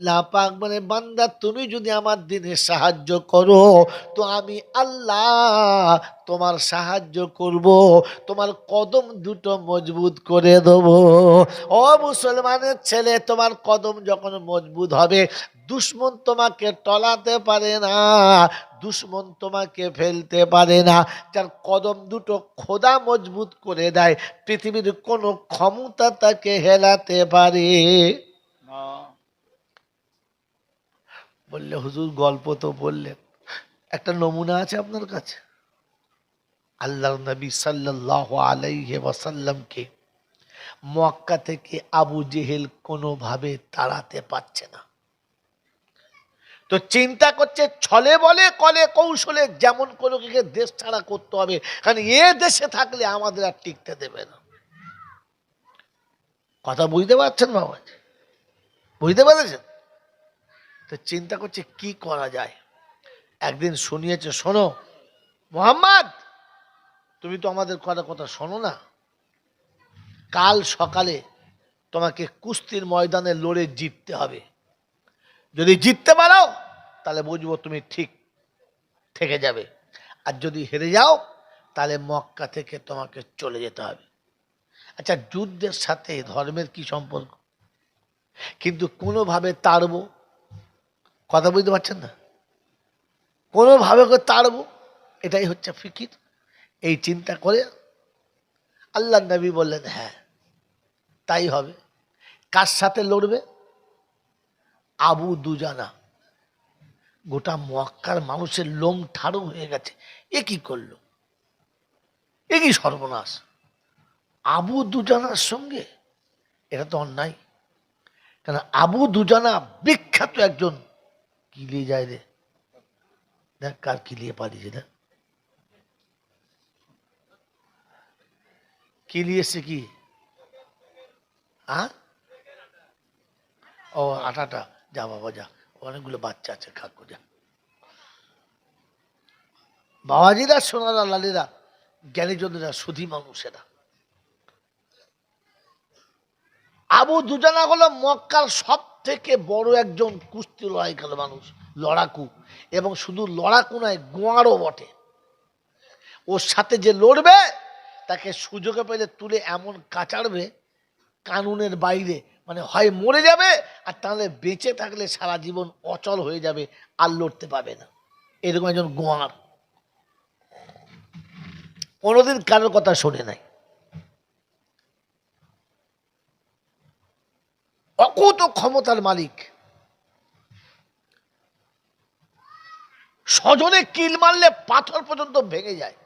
আল্লাহ পাক মানে বান্দা, তুমি যদি আমার দিনে সাহায্য করো, তো আমি আল্লাহ তোমার সাহায্য করব, তোমার কদম দুটো মজবুত করে দেব। ও মুসলমানের ছেলে, তোমার কদম যখন মজবুত হবে, দুশ্মন তোমাকে টলাতে পারে না, দুশ্মন তোমাকে ফেলতে পারে না। যার কদম দুটো খোদা মজবুত করে দেয়, পৃথিবীর কোনো ক্ষমতা তাকে হেলাতে পারে। বললে, হুজুর, গল্প তো বললেন। একটা নমুনা আছে আপনার কাছে? আল্লাহ নবী সাল্লাহ আলাইহি ওয়াসাল্লামকে মক্কা থেকে আবু জেহেল কোনোভাবে তাড়াতে পারছে না। তো চিন্তা করছে, ছলে বলে, কলে কৌশলে যেমন কোনো কিছু দেশ ছাড়া করতে হবে, কারণ এ দেশে থাকলে আমাদের আর টিকতে দেবে না। কথা বুঝতে পারছেন বাবা? বুঝতে পেরেছেন? তো চিন্তা করছে কি করা যায়? একদিন শুনিয়েছে, শোনো। মোহাম্মদ, তুমি তো আমাদের কথা কথা শোনো না। কাল সকালে তোমাকে কুস্তির ময়দানে লড়ে জিততে হবে। যদি জিততে পারো, তাহলে বুঝব তুমি ঠিক থেকে যাবে। আর যদি হেরে যাও, তাহলে মক্কা থেকে তোমাকে চলে যেতে হবে। আচ্ছা যুদ্ধের সাথে ধর্মের কি সম্পর্ক? কিন্তু কোনোভাবে তাড়বো কথা বুঝতে পারছেন না? কোনোভাবে করে তাড়বো, এটাই হচ্ছে ফিকির। এই চিন্তা করে আল্লাহ নবী বললেন হ্যাঁ তাই হবে। কার সাথে লড়বে? আবু দুজানা। গোটা মক্কার মানুষের লোম ঠাড়ু হয়ে গেছে। এ কি করল? এ কি সর্বনাশ? আবু দুজানার সঙ্গে? এটা তো অন্যায়। কেন? আবু দুজানা বিখ্যাত একজন কিলিয়ে যায় রে। দেখ কার কিলিয়ে পালিয়েছে না কিলিয়েছে কি? ও আটাটা যা বাবা, যা। অনেকগুলো বাচ্চা আছে কাকু যা। বাবাজিরা, সোনারা, লালিরা, জ্ঞানীজনেরা, সুধী মানুষেরা। আবু দুজানা হলো মক্কার সব থেকে বড় একজন কুস্তি লড়াই খেলো মানুষ। লড়াকু। এবং শুধু লড়াকু নয় গোয়ারও বটে। ওর সাথে যে লড়বে, তাকে সুযোগে পেলে তুলে এমন কাচাড়বে, কানুনের বাইরে। মানে হয় মরে যাবে, আর তাহলে বেঁচে থাকলে সারা জীবন অচল হয়ে যাবে, আর লড়তে পাবে না। এরকম একজন গোয়ার কোনোদিন কারোর কথা শোনে নাই। অকুত ক্ষমতার মালিক। সজনে কিল মারলে পাথর পর্যন্ত ভেঙে যায়।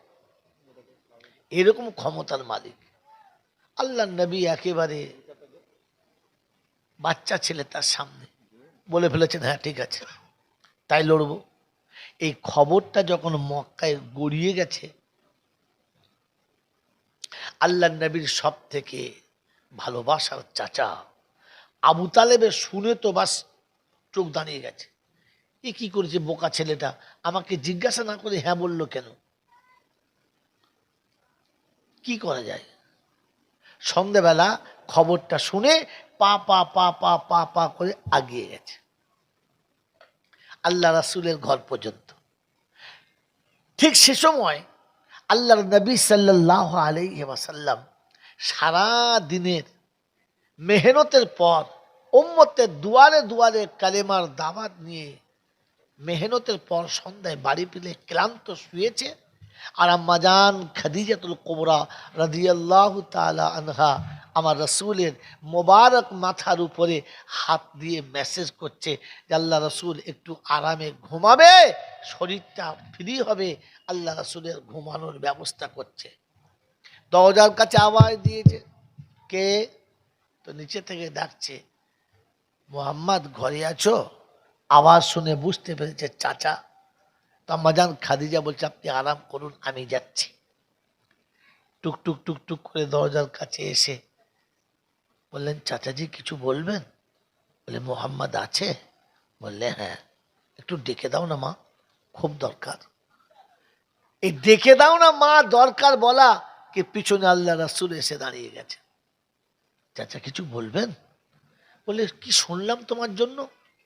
এরকম ক্ষমতার মালিক। আল্লাহ নবী একেবারে বাচ্চা ছেলে তার সামনে বলে ফেলেছেন হ্যাঁ ঠিক আছে, তাই লড়বো। এই খবরটা যখন মক্কায় গড়িয়ে গেছে আল্লাহ নবীর সব থেকে ভালোবাসার চাচা আবু তালেবে শুনে তো বাস চোখ দাঁড়িয়ে গেছে। এ কি করেছে বোকা ছেলেটা? আমাকে জিজ্ঞাসা না করে হ্যাঁ বলল কেন? কি করা যায়? সন্ধেবেলা খবরটা শুনে পা পা পা পা পা পা করে আগিয়ে গেছে। আল্লাহ রাসুলের ঘর পর্যন্ত। ঠিক সে সময় আল্লাহর নবী সাল্লাহ আলাইসাল্লাম সারা দিনের মেহনতের পর, উম্মতের দুয়ারে দুয়ারে কালেমার দাওয়াত নিয়ে মেহনতের পর সন্ধ্যায় বাড়ি ফিরে ক্লান্ত শুয়েছে। আর আম্মাজান খাদিজাতুল কোবরা রাদিয়াল্লাহু তালা আনহা আমার রসুলের মোবারক মাথার উপরে হাত দিয়ে মেসেজ করছে যে, আল্লাহ রসুল একটু আরামে ঘুমাবে, শরীরটা ফ্রি হবে। আল্লাহ রসুলের ঘুমানোর ব্যবস্থা করছে। দরজার কাছে আওয়াজ দিয়েছে, কে? তো নিচে থেকে ডাকছে, মোহাম্মদ, ঘরে আছো? আওয়াজ শুনে বুঝতে পেরেছে চাচা তাম্মাজান খাদিজা বলছে, আপনি আরাম করুন, আমি যাচ্ছি। টুক টুক টুক টুক করে দরজার কাছে এসে বললেন, চাচাজি, কিছু বলবেন? বলে, মোহাম্মদ আছে। বললে হ্যাঁ একটু ডেকে দাও না মা, খুব দরকার। এই ডেকে দাও না মা, দরকার বলা কি পিছনে আল্লাহ রাসুল এসে দাঁড়িয়ে গেছে। চাচা, কিছু বলবেন? বলে কি শুনলাম তোমার জন্য?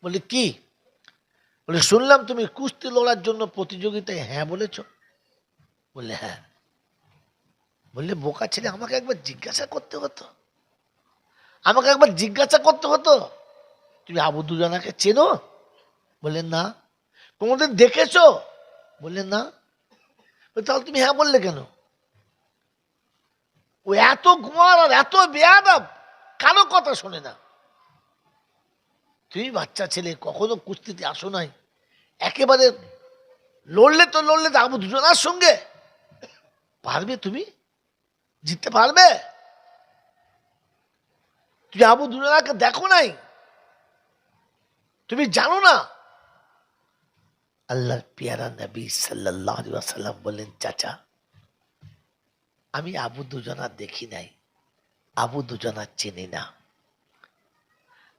বলে কি? বলে, শুনলাম তুমি কুস্তি লড়ার জন্য প্রতিযোগিতায় হ্যাঁ বলেছ। বললে হ্যাঁ। বললে, বোকা ছেলে, আমাকে একবার জিজ্ঞাসা করতে হতো। আমাকে একবার জিজ্ঞাসা করতে হতো। তুমি আবু দুজনাকে চেনো? বললেন না। কোনোদিন দেখেছ? বললেন না। তাহলে তুমি হ্যাঁ বললে কেন? ও এত ঘুমার আর এত বেয়াদব, কারও কথা শোনে না। তুমি বাচ্চা ছেলে, কখনো কুস্তিতে আসো নাই। একেবারে লড়লে তো লড়লে আবু দুজনার সঙ্গে। পারবে তুমি? জিততে পারবে? তুমি আবু দুজনাকে দেখো নাই? তুমি জানো না? আল্লাহর পিয়ারা নবী সাল্লাহ সাল্লাম বললেন, চাচা, আমি আবু দুজনা দেখি নাই। আবু দুজনা চিনি না।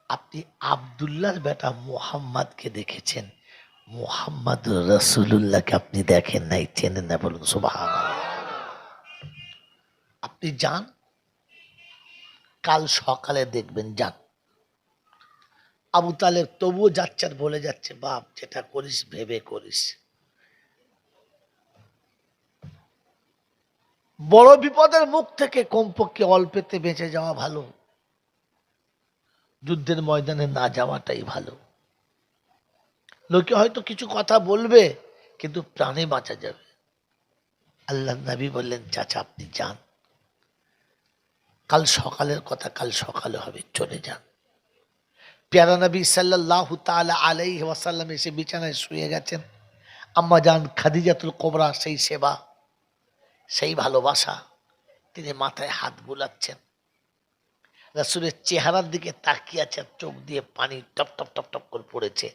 আপনি আবদুল্লাহর বেটা মুহাম্মাদকে দেখেছেন? মুহাম্মদ রসুল্লাহকে আপনি দেখেন নাই, চেনেন না, বলুন সুবাহান আপনি যান, কাল সকালে দেখবেন, যান। আবু তালেব তবুও যাচ্ছে আর বলে যাচ্ছে, বাপ, যেটা করিস, ভেবে করিস। বড় বিপদের মুখ থেকে কমপক্ষে অল্পেতে বেঁচে যাওয়া ভালো। যুদ্ধের ময়দানে না যাওয়াটাই ভালো। লোকে হয়তো কিছু কথা বলবে, কিন্তু প্রাণে বাঁচা যাবে। আল্লাহ নবী বললেন, চাচা, আপনি যান। কাল সকালের কথা কাল সকালে হবে, চলে যান। পেয়ারা নবী সাল্লাহ তালা আলাই ওয়াসাল্লাম এসে বিছানায় শুয়ে গেছেন। আম্মা যান খাদিজাতুল কোবরা, সেই সেবা, সেই ভালোবাসা, তিনি মাথায় হাত বুলাচ্ছেন। রাসুলের চেহারার দিকে তাকিয়ে আছে চোখ দিয়ে পানি টপ টপ টপ টপ করে পড়েছে।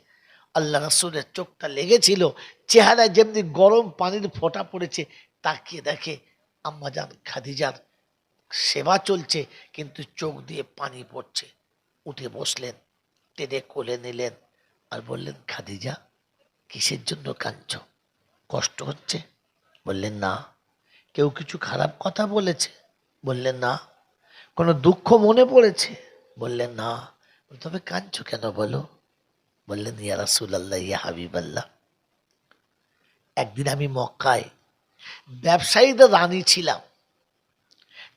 আল্লাহ রাসুলের চোখটা লেগেছিল, চেহারায় যেমনি গরম পানির ফোঁটা পড়েছে, তাকিয়ে দেখে আম্মা যান খাদিজার সেবা চলছে, কিন্তু চোখ দিয়ে পানি পড়ছে। উঠে বসলেন, টেনে কোলে নিলেন আর বললেন, খাদিজা, কিসের জন্য কাঁদছ? কষ্ট হচ্ছে? বললেন, না। কেউ কিছু খারাপ কথা বলেছে? বললেন, না। কোনো দুঃখ মনে পড়েছে? বললেন না। তবে কাঁদছ কেন বলো? বললেন ইয়া রাসুলাল্লাহ, ইয়া হাবিব আল্লাহ একদিন আমি মক্কায় ব্যবসায়ীদের রানী ছিলাম।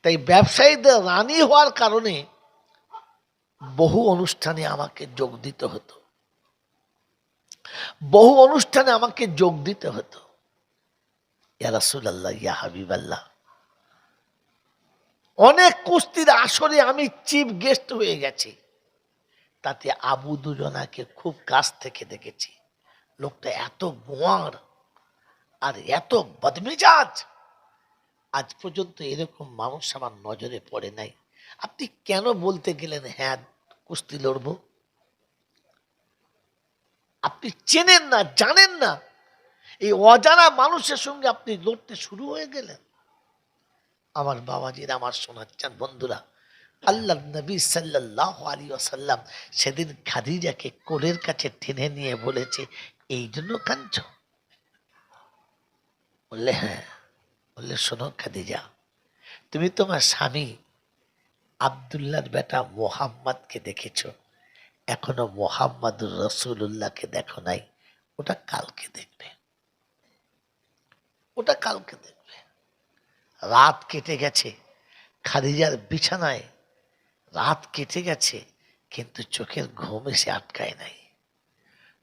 তাই ব্যবসায়ীদের রানী হওয়ার কারণে বহু অনুষ্ঠানে আমাকে যোগ দিতে হতো। বহু অনুষ্ঠানে আমাকে যোগ দিতে হতো। ইয়া রাসুলাল্লাহ, ইয়া হাবিব আল্লাহ অনেক কুস্তির আসরে আমি চিফ গেস্ট হয়ে গেছি। তাতে আবু দুজনাকে খুব কাছ থেকে দেখেছি। লোকটা এত গোয়ার আর এত বদমেজাজ। আজ পর্যন্ত এরকম মানুষ আমার নজরে পড়ে নাই। আপনি কেন বলতে গেলেন হ্যাঁ কুস্তি লড়বো আপনি চেনেন না, জানেন না। এই অজানা মানুষের সঙ্গে আপনি লড়তে শুরু হয়ে গেলেন। আমার বাবাজির, আমার শোনাচ্ছেন বন্ধুরা আল্লাহ নবী সাল্লাহ আলী আসাল্লাম সেদিন খাদিজাকে কোলের কাছে টেনে নিয়ে বলেছে, এই জন্য কাঁদছ? বললে হ্যাঁ। বললে, শোনো খাদিজা, তুমি তোমার স্বামী আবদুল্লাহর বেটা মোহাম্মদকে দেখেছ। এখনও মোহাম্মদুর রসুল্লাহকে দেখো নাই। ওটা কালকে দেখবে। ওটা কালকে দেখবে। রাত কেটে গেছে। খাদিজার বিছানায় রাত কেটে গেছে, কিন্তু চোখের ঘুম এসে আটকায় নাই।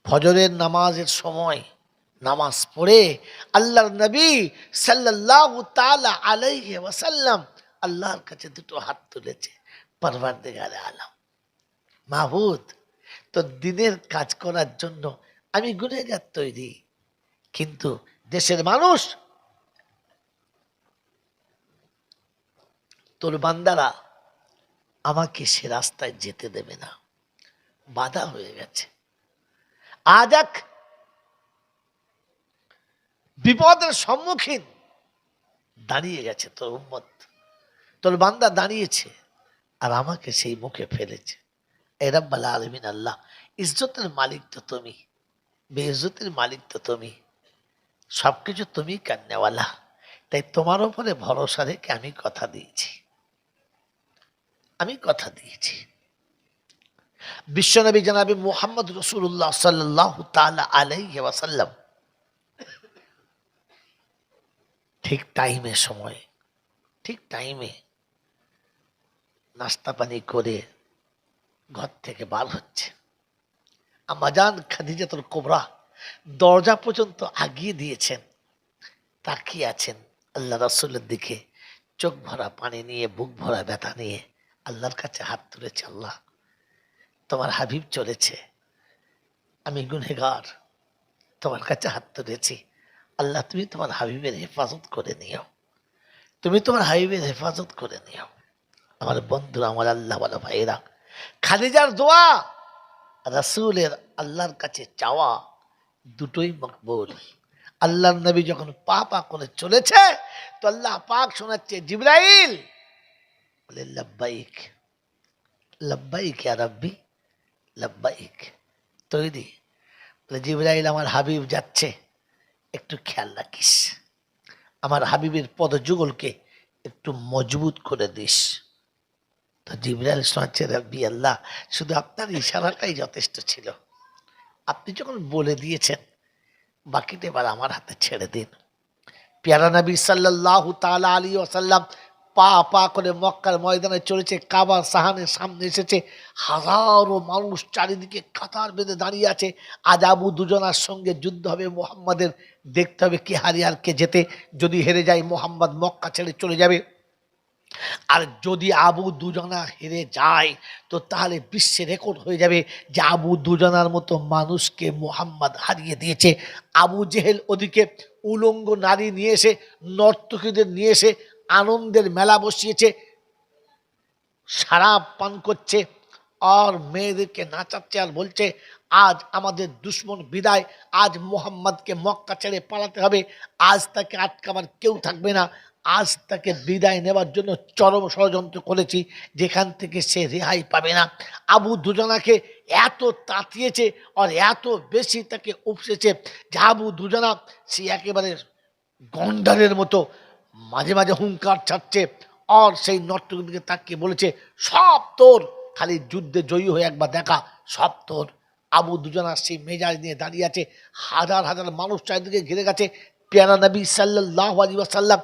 ফজরের নামাজের সময় নামাজ পড়ে আল্লাহর নবী সাল্লাল্লাহু তাআলা আলাইহি ওয়াসাল্লাম আল্লাহর কাছে দুটো হাত তুলেছে পারবার পরওয়ারদিগারে আলাম। মাহবুদ তো দিনের কাজ করার জন্য আমি গুনেগার তৈরি, কিন্তু দেশের মানুষ তোর বান্দারা আমাকে সে রাস্তায় যেতে দেবে না। বাধা হয়ে গেছে। আজ এক বিপদের সম্মুখীন দাঁড়িয়ে গেছে তোর উম্মত। তোর বান্দা দাঁড়িয়েছে আর আমাকে সেই মুখে ফেলেছে। এরাব্বাল আলমিন আল্লাহ, ইজ্জতের মালিক তো তুমি, বেইজ্জতের মালিক তো তুমি, সবকিছু তুমি কান্নেওয়ালা। তাই তোমার উপরে ভরসা রেখে আমি কথা দিয়েছি। আমি কথা দিয়েছি। বিশ্বনবী জানাবি মোহাম্মদ রসুল্লাহ সাল্লাহ তালা আলাইহি ওয়াসাল্লাম। ঠিক টাইমে সময়, ঠিক টাইমে নাস্তা পানি করে ঘর থেকে বার হচ্ছে। আমাজান খাদিজাতুল কোবরা দরজা পর্যন্ত আগিয়ে দিয়েছেন, তাকিয়ে আছেন আল্লাহ রাসূলের দিকে, চোখ ভরা পানি নিয়ে, বুক ভরা ব্যথা নিয়ে। আল্লাহর কাছে হাত তুলেছে আল্লাহ। তোমার হাবিব চলেছে। আমি গুনেগার তোমার কাছে হাত তুলেছি। আল্লাহ, তুমি তোমার হাবিবের হেফাজত করে নিও। তুমি তোমার হাবিবের হেফাজত করে নিও। আমার বন্ধুরা, আমার আল্লাহ বলো ভাইরা খাদিজার দোয়া রাসূলের আল্লাহর কাছে চাওয়া দুটোই মকবুল। আল্লাহর নবী যখন পা পা করে চলেছে, তো আল্লাহ পাক শোনাচ্ছে, জিব্রাইল বলে লব্বাইক লব্বাইক ইয়া রাব্বি লব্বাইক তৈরি বলে জিব্রাইল আমার হাবিব যাচ্ছে। একটু খেয়াল রাখিস। আমার হাবিবের পদযুগলকে একটু মজবুত করে দিস। তো জিব্রাইল শোনাচ্ছে রাব্বি আল্লাহ, শুধু আপনার ইশারাটাই যথেষ্ট ছিল। আপনি যখন বলে দিয়েছেন, বাকিটা এবার আমার হাতে ছেড়ে দিন। পেয়ারা নবী সাল্লাহ তালা আলী ওসাল্লাম পা পা করে মক্কার ময়দানে চলেছে, কাবার সাহানের সামনে এসেছে। হাজারো মানুষ চারিদিকে কাতার বেঁধে দাঁড়িয়ে আছে। আজ আবু দুজনার সঙ্গে যুদ্ধ হবে, মোহাম্মদের দেখতে হবে কে হারি আর কে যেতে যদি হেরে যায়, মোহাম্মদ মক্কা ছেড়ে চলে যাবে। আর যদি আবু দুজনা হেরে যায়, তো তাহলে বিশ্বে রেকর্ড হয়ে যাবে যে আবু দুজনার মতো মানুষকে মোহাম্মদ হারিয়ে দিয়েছে। আবু জেহেল ওদিকে উলঙ্গ নারী নিয়ে এসে, নর্তকীদের নিয়ে এসে আনন্দের মেলা বসিয়েছে সারাপ পান করছে, আর মেয়েদেরকে নাচাচ্ছে আর বলছে, আজ আমাদের দুশ্মন বিদায়, আজ মোহাম্মদকে মক্কা ছেড়ে পালাতে হবে, আজ তাকে আটকাবার কেউ থাকবে না, আজ তাকে বিদায় নেবার জন্য চরম ষড়যন্ত্র করেছি, যেখান থেকে সে রেহাই পাবে না। আবু দুজনাকে এত তাতিয়েছে আর এত বেশি তাকে উপসেছে যে আবু দুজনা সে একেবারে গন্ডারের মতো মাঝে মাঝে হুঙ্কার ছাড়ছে, আর সেই নর্তকের দিকে তাকিয়ে বলেছে, সব তোর। খালি যুদ্ধে জয়ী হয়ে একবার দেখা, সব তোর। আবু দুজনা সেই মেজাজ নিয়ে দাঁড়িয়ে আছে, হাজার হাজার মানুষ চারিদিকে ঘিরে গেছে। পেয়ারা নবী সাল্লাহ আলী ওয়াসাল্লাম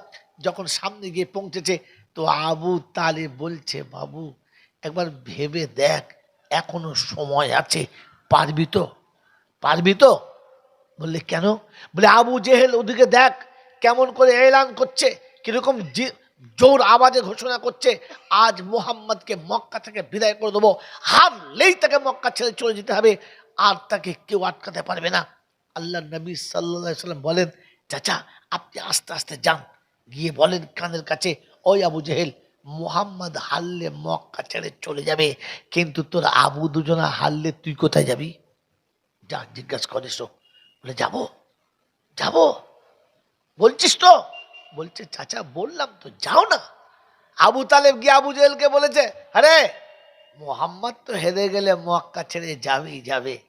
যখন সামনে গিয়ে পৌঁছেছে, তো আবু তালে বলছে, বাবু, একবার ভেবে দেখ, এখনও সময় আছে, পারবি তো? পারবি তো? বললে, কেন? বলে, আবু জেহেল, ওদিকে দেখ কেমন করে এলান করছে, কীরকম জোর আওয়াজে ঘোষণা করছে, আজ মোহাম্মদকে মক্কা থেকে বিদায় করে দেবো। হারলেই তাকে মক্কা ছেড়ে চলে যেতে হবে, আর তাকে কেউ আটকাতে পারবে না। আল্লাহ নবী সাল্লা সাল্লাম বলেন, চাচা, আপনি আস্তে আস্তে যান। গিয়ে বলেন কানের কাছে, ওই আবু জেহেল, মোহাম্মদ হারলে মক্কা ছেড়ে চলে যাবে, কিন্তু তোর আবু দুজনা হারলে তুই কোথায় যাবি? যা, জিজ্ঞাসা করিস। বলে, যাব যাব। বলছিস তো? বলছে, চাচা, বললাম তো, যাও না। আবু তালেব গিয়ে আবু জেহেলকে বলেছে, আরে, মোহাম্মদ তো হেরে গেলে মক্কা ছেড়ে যাবেই যাবে।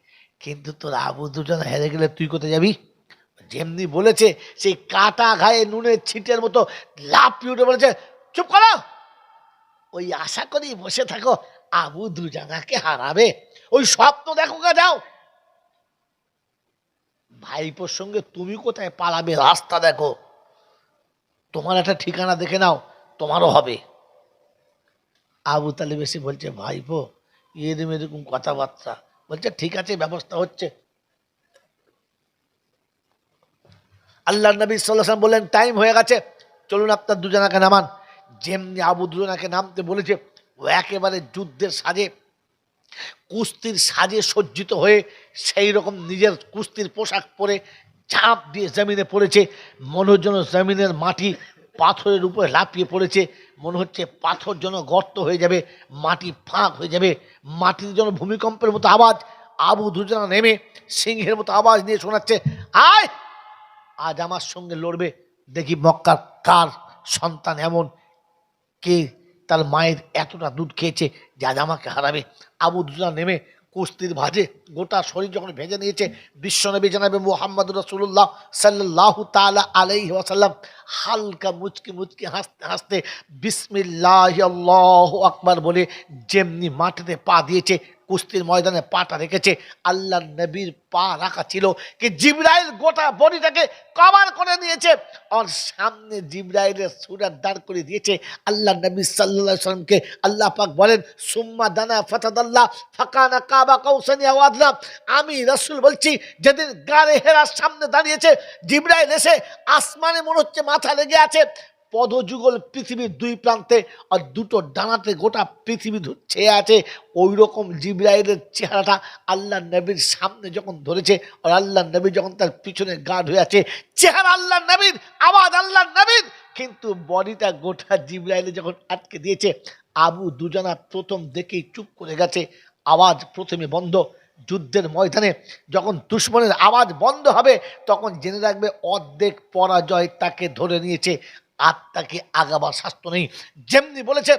কিন্তু তোর আবু দুজন হেরে গেলে তুই কোথায় যাবি? যেমনি বলেছে, সেই কাটা ঘায়ে নুনের ছিটের মতো লাফিয়ে উঠে বলেছে, চুপ করো। ওই আশা করি বসে থাকো, আবু দুজনাকে হারাবে। ওই স্বপ্ন দেখো গা, যাও। ভাইপোর সঙ্গে তুমি কোথায় পালাবে? রাস্তা দেখো। তোমার একটা ঠিকানা দেখে নাও, তোমারও হবে। আবু তালেব এসে বলছে, ভাইপো, এরম এরকম কথাবার্তা। বলছে, ঠিক আছে, ব্যবস্থা হচ্ছে। আল্লাহ নবী সাল্লাম বললেন টাইম হয়ে গেছে। চলুন আপনার দুজনাকে নামান। যেমনি আবু দুজনাকে নামতে বলেছে, ও একেবারে যুদ্ধের সাজে কুস্তির সাজে সজ্জিত হয়ে সেই রকম নিজের কুস্তির পোশাক পরে চাপ দিয়ে জমিনে পড়েছে। মনে যেন জমিনের মাটি পাথরের উপরে লাফিয়ে পড়েছে। মনে হচ্ছে পাথর যেন গর্ত হয়ে যাবে, মাটি ফাঁক হয়ে যাবে। মাটির যেন ভূমিকম্পের মতো আওয়াজ আবু দুজনা নেমে সিংহের মতো আওয়াজ নিয়ে শোনাচ্ছে, আয়! আজ আমার সঙ্গে লড়বে। দেখি মক্কার কার সন্তান এমন, কে তার মায়ের এতটা দুধ খেয়েছে যা আমাকে হারাবে, আবু দুজনা নেমে কুস্তির ভাজে গোটা শরীর যখন ভেজে নিয়েছে, বিশ্বনবী জানাবে মোহাম্মদ রসুল্লাহ সাল্লাহ তালা আলাই ওয়াসাল্লাম, হালকা মুচকি মুচকি হাসতে হাসতে বিসমিল্লাহ আল্লাহ আকবার বলে যেমনি মাটিতে পা দিয়েছে কুস্তির ময়দানে পাটা রেখেছে। আল্লাহ নবীর পা রাখা ছিল কি জিব্রাইল গোটা বডিটাকে কভার করে নিয়েছে। আর সামনে জিব্রাইলের সুরার দাঁড় করে দিয়েছে। আল্লাহ নবী সাল্লাহ সাল্লামকে আল্লাহ পাক বলেন, সুম্মা দানা ফাতাদাল্লাহ ফাকানা কাবা কৌসানি আওয়াদনা আমি রসুল বলছি, যেদিন গাড়ে হেরার সামনে দাঁড়িয়েছে, জিব্রাইল এসে আসমানে মনে হচ্ছে মাথা লেগে আছে। পদযুগল পৃথিবীর দুই প্রান্তে আর দুটো ডানাতে গোটা পৃথিবী ছেয়ে আছে। ওই রকম জিব্রাইলের চেহারাটা আল্লাহ নবীর সামনে যখন ধরেছে আর আল্লাহ নবী যখন তার পিছনে গার্ড হয়ে আছে, চেহারা আল্লাহ নবীর, আওয়াজ আল্লাহ নবীর। কিন্তু বডিটা গোটা জিব্রাইলে যখন আটকে দিয়েছে, আবু দুজনা প্রথম দেখেই চুপ করে গেছে। আওয়াজ প্রথমে বন্ধ। যুদ্ধের ময়দানে যখন দুশ্মনের আওয়াজ বন্ধ হবে, তখন জেনে রাখবে অর্ধেক পরাজয় তাকে ধরে নিয়েছে। আর তাকে আগাবার শাস্ত্র নেই। যেমনি বলেছে,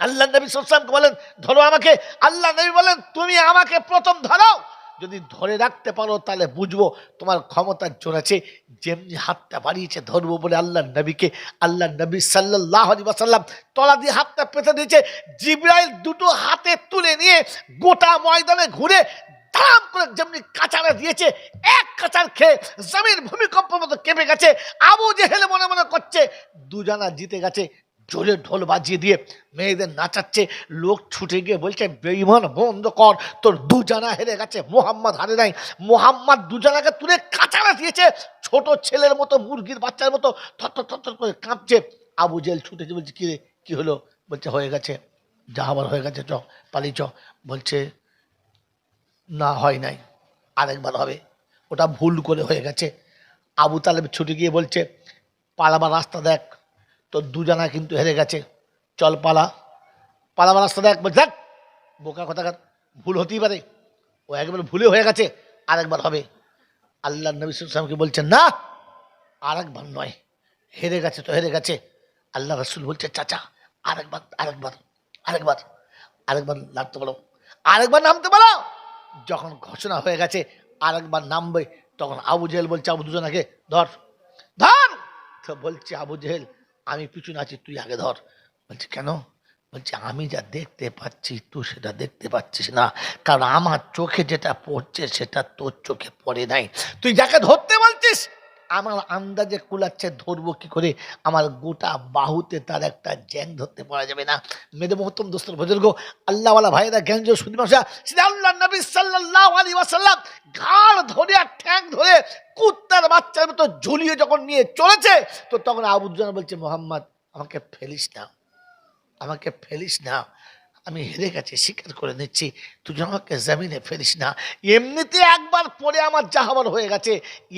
আল্লাহ নবী সাল্লামকে বলেন, ধরো আমাকে। আল্লাহ নবী বলেন, তুমি আমাকে প্রথম ধরো যদি ধরে রাখতে পারো, তাহলে বুঝব তোমার ক্ষমতার জোর আছে যেমনি হাতটা বাড়িয়েছে, ধরবো বলে আল্লাহ নবীকে, আল্লাহ নবী সাল্লাহ আলী ওয়াসাল্লাম তলা দিয়ে হাতটা পেতে দিয়েছে। জিব্রাইল দুটো হাতে তুলে নিয়ে গোটা ময়দানে ঘুরে দাম করে যেমনি কাঁচারা দিয়েছে, এক কাঁচার খেয়ে জমির ভূমিকম্প মতো কেঁপে গেছে, আবু জেহেলে মনে মনে করছে, দুজনা জিতে গেছে, জোরে ঢোল বাজিয়ে দিয়ে মেয়েদের নাচাচ্ছে, লোক ছুটে গিয়ে বলছে বেইমান বন্ধ কর, তোর দুজানা হেরে গেছে, মোহাম্মদ হারে নাই, মোহাম্মদ দুজানাকে তুলে কাঁচারা দিয়েছে, ছোট ছেলের মতো, মুরগির বাচ্চার মতো, থর থর করে কাঁপছে, আবু জেল ছুটেছে বলছে, কি রে, কী হলো? বলছে, হয়ে গেছে, যা আবার হয়ে গেছে, চ পালি চ। বলছে না হয় নাই। আরেকবার হবে। ওটা ভুল করে হয়ে গেছে। আবু তালেব ছুটে গিয়ে বলছে, পালাবার রাস্তা দেখ। তোর দুজনা কিন্তু হেরে গেছে। চল পালা। পালাবার রাস্তা দেখ, বলছে, দেখ, বোকা কথাকার ভুল হতেই পারে। ও একবার ভুলে হয়ে গেছে আরেকবার হবে। আল্লাহ নবী সালামকে বলছেন না আরেকবার নয়। হেরে গেছে তো হেরে গেছে। আল্লাহ রসুল বলছে, চাচা আরেকবার আরেকবার আরেকবার আরেকবার নামতে বলো। আরেকবার নামতে বলো। যখন ঘোষণা হয়ে গেছে আর একবার নামবে, তখন আবু জেহেল বলছে, আবু, দুজনাকে ধর। ধর! তো বলছে আবু জেহেল, আমি পিছনে আছি, তুই আগে ধর। বলছি, কেন? বলছে, আমি যা দেখতে পাচ্ছি, তুই সেটা দেখতে পাচ্ছিস না। কারণ আমার চোখে যেটা পড়ছে, সেটা তোর চোখে পড়ে নাই। তুই যাকে ধরতে বলছিস আমার আন্দাজে কুলাচ্ছে, ধরবো কি করে? আমার গোটা বাহুতে তার একটা জ্যাং ধরতে পারা যাবে না। মেদে মহত্তম দোস্তর বুজুর্গ আল্লাহওয়ালা ভাইরা জ্ঞান যে শুধু মাসা সেটা আল্লাহ নবী সাল্লাহ আলী ওয়াসাল্লাম ঘাড় ধরে আর ঠ্যাং ধরে কুত্তার বাচ্চার মতো ঝুলিয়ে যখন নিয়ে চলেছে, তো তখন আবুজ্জান বলছে, মোহাম্মদ, আমাকে ফেলিস না। আমাকে ফেলিস না। আমি হেরে গেছি স্বীকার করে নিচ্ছি। তুই আমাকে জামিনে ফেলিস না। এমনিতে একবার পরে আমার যাহাবার হয়ে গেছে,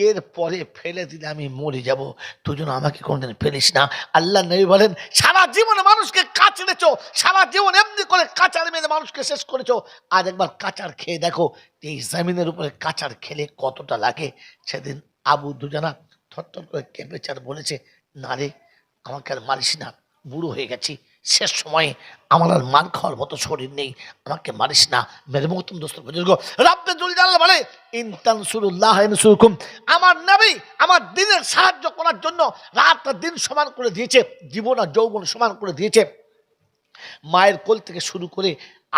এর পরে ফেলে দিলে আমি মরে যাব। তুই আমাকে কোনদিন ফেলিস না। আল্লাহ নবী বলেন, সারা জীবনে মানুষকে কাচড়েছো সারা জীবন এমনি করে কাঁচার মেরে মানুষকে শেষ করেছ। আর একবার কাঁচার খেয়ে দেখো, এই জমিনের উপরে কাঁচার খেলে কতটা লাগে? সেদিন আবু দুজানা থরথর করে কেঁপেছে আর বলেছে, না রে, আমাকে আর মারিস না, বুড়ো হয়ে গেছি। শেষ সময়ে আমার আর মার খাওয়ার মতো শরীর নেই। আমাকে মারিস না। মেরে মহতম দোস্ত জুল বলে ইনতান আমার নবী আমার দিনের সাহায্য করার জন্য রাত দিন সমান করে দিয়েছে, জীবন আর যৌবন সমান করে দিয়েছে। মায়ের কোল থেকে শুরু করে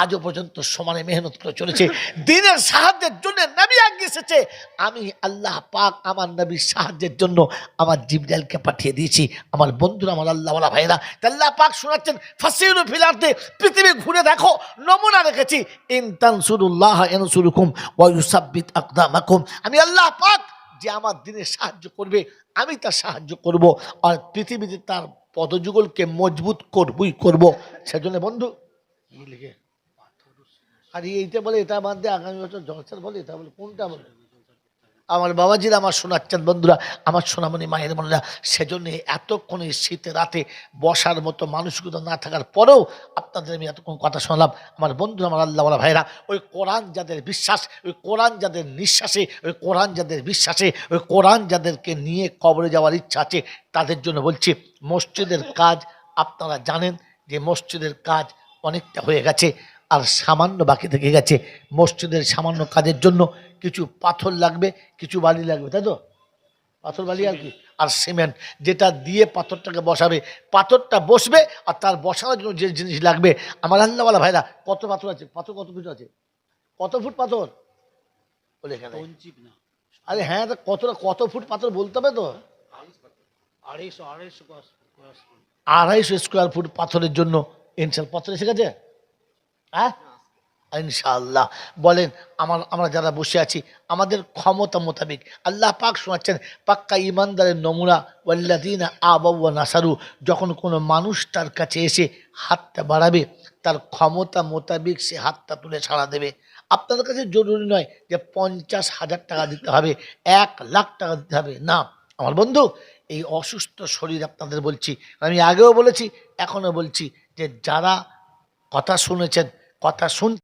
আজও পর্যন্ত সমানে মেহনত করে চলেছে। দিনের সাহায্যের জন্য নবী আগে এসেছে। আমি আল্লাহ পাক আমার নবীর সাহায্যের জন্য আমার জিবজালকে পাঠিয়ে দিয়েছি। আমার বন্ধুরা, আমার আল্লাহওয়ালা ভাইরা আল্লাহ পাক শোনাচ্ছেন ফাসিরু ফিলার্দে পৃথিবী ঘুরে দেখো, নমুনা রেখেছি। ইনতান সুরুল্লাহ এনসুরুকুম ওয়ুসাব্বিত আকদামাকুম। আমি আল্লাহ পাক যে আমার দিনে সাহায্য করবে, আমি তার সাহায্য করব আর পৃথিবীতে তার পদযুগলকে মজবুত করবই করব। সেজন্য বন্ধু লিখে? আর এইটা বলে, এটা বাদ দিয়ে আগামী বছর জলসার বলে, এটা বলে, কোনটা বলে? আমার বাবাজিরা, আমার শোনাচ্ছেন বন্ধুরা, আমার সোনামণি মায়ের বোনেরা, সেজন্য এতক্ষণে শীতে, রাতে বসার মতো মানুষগুলো না থাকার পরেও আপনাদের আমি এতক্ষণ কথা শোনালাম। আমার বন্ধুরা, আমার আল্লাহ ভাইরা ওই কোরআন যাদের বিশ্বাস, ওই কোরআন যাদের নিঃশ্বাসে, ওই কোরআন যাদের বিশ্বাসে, ওই কোরআন যাদেরকে নিয়ে কবরে যাওয়ার ইচ্ছা আছে, তাদের জন্য বলছি, মসজিদের কাজ আপনারা জানেন যে মসজিদের কাজ অনেকটা হয়ে গেছে। আর সামান্য বাকি থেকে গেছে। মসজিদের সামান্য কাজের জন্য কিছু পাথর লাগবে কিছু বালি লাগবে তাই তো? পাথর বালি আর কি? আর সিমেন্ট। যেটা দিয়ে পাথরটাকে বসাবে পাথরটা বসবে আর তার বসানোর জন্য যে জিনিস লাগবে। আমার আল্লাহওয়ালা ভাইরা কত পাথর আছে? পাথর কত ফুট আছে? কত ফুট পাথর? বলে এখানে। আরে হ্যাঁ তা কতটা কত ফুট পাথর বলতে হবে তো? আড়াইশো আড়াইশো। আড়াইশো স্কোয়ার ফুট পাথরের জন্য ইনশাল পাথর এসে গেছে? হ্যাঁ? ইনশাআল্লাহ। বলেন, আমার, আমরা যারা বসে আছি, আমাদের ক্ষমতা মোতাবেক আল্লাহ পাক শোনাচ্ছেন, পাক্কা ইমানদারের নমুনা ওয়াল্লাদিনা আবাউয়া নাসারু, যখন কোনো মানুষ তার কাছে এসে হাতটা বাড়াবে, তার ক্ষমতা মোতাবেক সে হাতটা তুলে ছাড়া দেবে। আপনাদের কাছে জরুরি নয় যে পঞ্চাশ হাজার টাকা দিতে হবে, এক লাখ টাকা দিতে হবে। না, আমার বন্ধু, এই অসুস্থ শরীর আপনাদের বলছি। আমি আগেও বলেছি, এখনও বলছি যে যারা কথা শুনেছেন কথা শুন